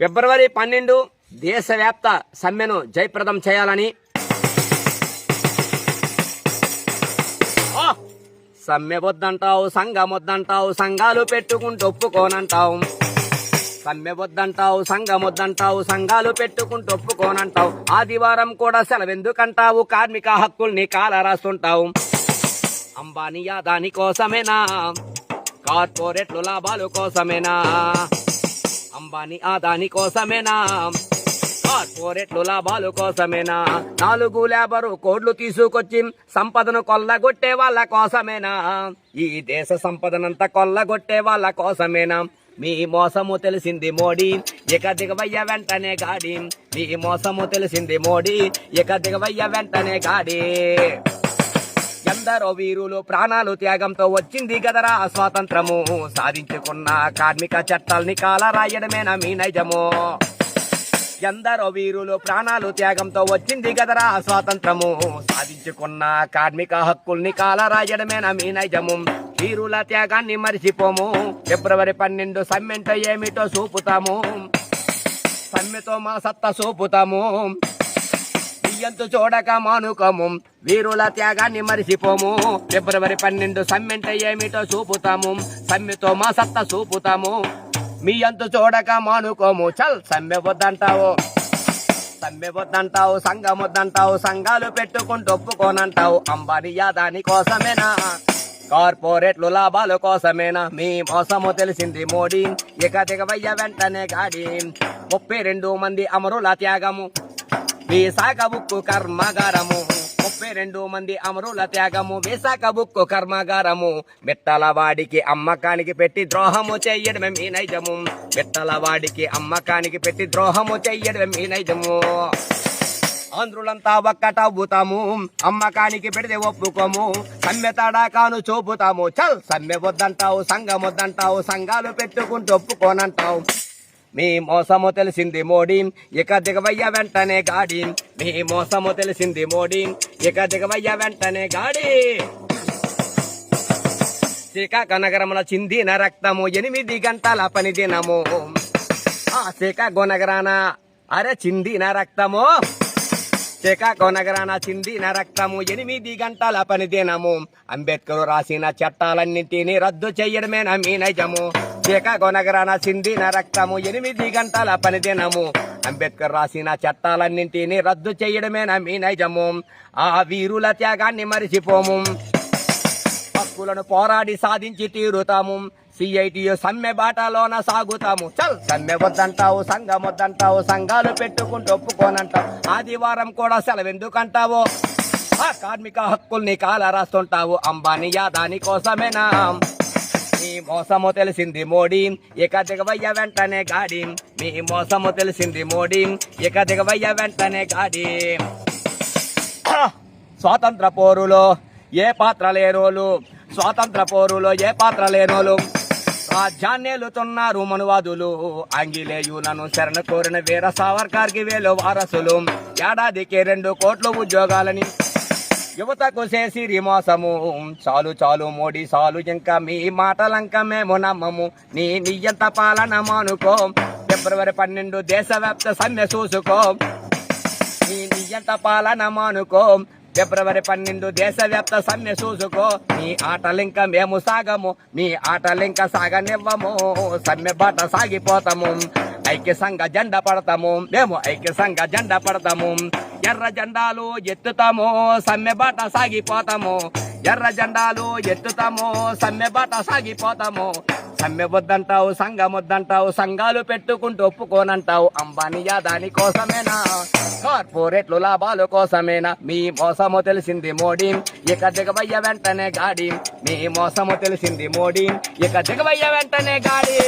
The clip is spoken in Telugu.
ఫిబ్రవరి పన్నెండు దేశవ్యాప్త సమ్మెను జయప్రదం చేయాలని. సమ్మె వద్దంటావు సంఘం వద్దంటావు సంఘాలు పెట్టుకుంటూ ఒప్పుకోనంటావు. సమ్మె వద్దంటావు సంఘం వద్దంటావు సంఘాలు పెట్టుకుంటూ ఒప్పుకోనంటావు. ఆదివారం కూడా సెలవెందుకంటావు కార్మిక హక్కుల్ని కాల రాస్తుంటావు అంబానీ దాని కోసమేనా? కార్పొరేట్లు లాభాలు కోసమేనా? అంబానీ ఆదాని కోసమేనా? కార్పొరేట్లు లాభాలు కోసమేనా? నాలుగు లేబరు కోడ్లు తీసుకొచ్చి సంపదను కొల్లగొట్టే వాళ్ళ కోసమేనా? ఈ దేశ సంపదనంతా కొల్లగొట్టే వాళ్ళ కోసమేనా? మీ మోసము తెలిసింది మోడీ ఇక దిగవయ్య వెంటనే గాడి. మీ మోసము తెలిసింది మోడీ ఇక దిగవయ్య వెంటనే గాడి. ఎందరో వీరులు ప్రాణాలు త్యాగంతో వచ్చింది గదరా స్వాతంత్రము. సాధించుకున్న కార్మిక చట్టాల్ని కాలరాయడమేనా మీ నైజము? ఎందరో వీరులు ప్రాణాలు త్యాగంతో వచ్చింది గదరా స్వాతంత్రము. సాధించుకున్న కార్మిక హక్కుల్ని కాలరాయడమేనా మీ నైజము? వీరుల త్యాగాన్ని మరిచిపోము. ఫిబ్రవరి పన్నెండు సమ్మెంట ఏమిటో చూపుతాము. సమ్మెతో మా సత్తా చూపుతాము. ఎంత చూడక మానుకోము. వీరుల త్యాగాన్ని మరిసిపోము ఫిబ్రవరి పన్నెండు సమ్మెంట ఏమిటో చూపుతాము. సమ్మెతో మా సత్త చూపుతాము. మీ అంతు చూడక మానుకోము. చల్ సమ్మె వద్దంటావు. సమ్మె వద్దంటావు సంఘం వద్దంటావు సంఘాలు పెట్టుకుంటూ ఒప్పుకోనంటావు. అంబానీ యాదాని కోసమేనా? కార్పొరేట్లు లాభాల కోసమేనా? మీ మోసము తెలిసింది మోడీ. ఇక దిగవయ్య వెంటనే గాడి. ముప్పై రెండు మంది అమరుల త్యాగము. వేసాక బుక్కు కర్మాగారము. ముప్పై రెండు మంది అమరుల త్యాగము. వేసాక బుక్కు కర్మాగారము. మిట్టల వాడికి అమ్మకానికి పెట్టి ద్రోహము చెయ్యడమే మీ నైజము. మిట్టల వాడికి అమ్మకానికి పెట్టి ద్రోహము చెయ్యడమే మీ నైజము. ఆంధ్రులంతా ఒక్కటవ్వుతాము. అమ్మకానికి పెడితే ఒప్పుకోము. సమ్మె తడాకాను చూపుతాము. చల్ సమ్మె వద్దంటావు సంఘం వద్దంటావు సంఘాలు పెట్టుకుంటూ ఒప్పుకోనంటావు. మీ మోసము తెలిసింది మోడీ. ఇక దిగవయ్య వెంటనే గాడి. మీ మోసము తెలిసింది మోడీ. ఇక దిగవయ్య వెంటనే గాడి. శ్రీకాక నగరంలో చిందిన రక్తము ఎనిమిది గంటల పని దినము. ఆ శ్రీకాకు నగరాన అరే చిందిన రక్తము. శ్రీకాకు నగరాన చిందిన రక్తము ఎనిమిది గంటల పని దినము. అంబేద్కర్ రాసిన చట్టాలన్నింటినీ రద్దు చేయడమే మీ నైజము? శ్రీకాకు నగరాన రక్తము ఎనిమిది గంటల పని దినము. అంబేద్కర్ రాసిన చట్టాలన్నింటినీ రద్దు చేయడమేనా మీ నైజము. ఆ వీరుల త్యాగాన్ని మరిచిపోము. హక్కులను పోరాడి సాధించి తీరుతాము. సిఐటియు సమ్మె బాటలోన సాగుతాము. చల్! సమ్మె వద్దంటావు సంఘం వద్దంటావు సంఘాలు పెట్టుకుంటూ ఒప్పుకోనంటావు. ఆదివారం కూడా సెలవెందుకంటావు? ఆ కార్మిక హక్కుల్ని కాల రాస్తుంటావు అంబానీ యాదాని కోసమేనా? మీ మోసము తెలిసింది మోడీ. ఇక దిగవయ్య వెంటనే గాడి. మీ మోసము తెలిసింది మోడీ. ఇక దిగవయ్య వెంటనే గాడి. స్వాతంత్ర పోరులో ఏ పాత్ర లేనోలు స్వాతంత్ర పోరులో ఏ పాత్ర లేనోలు రాజ్యాన్నేలుతున్నారు మనువాదులు. ఆంగిలేయులను శరణ కోరిన వీర సావర్కర్కి వేలు వారసులు. ఏడాదికి రెండు కోట్ల ఉద్యోగాలని యువతకు చేసిరి మోసము చాలు చాలు మోడీ చాలు ఇంకా మీ మాటలంక మేము నమ్మము. నీ నియ్యంత పాలన మానుకో. ఫిబ్రవరి పన్నెండు దేశవ్యాప్త సమ్మె చూసుకో. నీ నియంత పాలన మానుకో. ఫిబ్రవరి పన్నెండు దేశవ్యాప్త సమ్మె చూసుకో. నీ ఆటలింక మేము సాగము. నీ ఆటలింక సాగనివ్వము. సమ్మె బాట సాగిపోతాము. ఐక్య సంఘ జెండా పడతాము. మేము ఐక్య సంఘ జెండా పడతాము. ఎర్ర జెండాలు ఎత్తుతాము సమ్మె బాట సాగిపోతాము. ఎర్ర జెండాలు ఎత్తుతాము సమ్మె బాట సాగిపోతాము. సమ్మె వద్దంటావు సంఘం వద్దంటావు సంఘాలు పెట్టుకుంటూ ఒప్పుకోనంటావు. అంబానీ యాదాని కోసమేనా? కార్పొరేట్లు లాభాల కోసమేనా? మీ మోసము తెలిసింది మోడీ. ఇక దిగవయ్య వెంటనే గాడి. మీ మోసము తెలిసింది మోడీ. ఇక దిగవయ్య వెంటనే గాడి.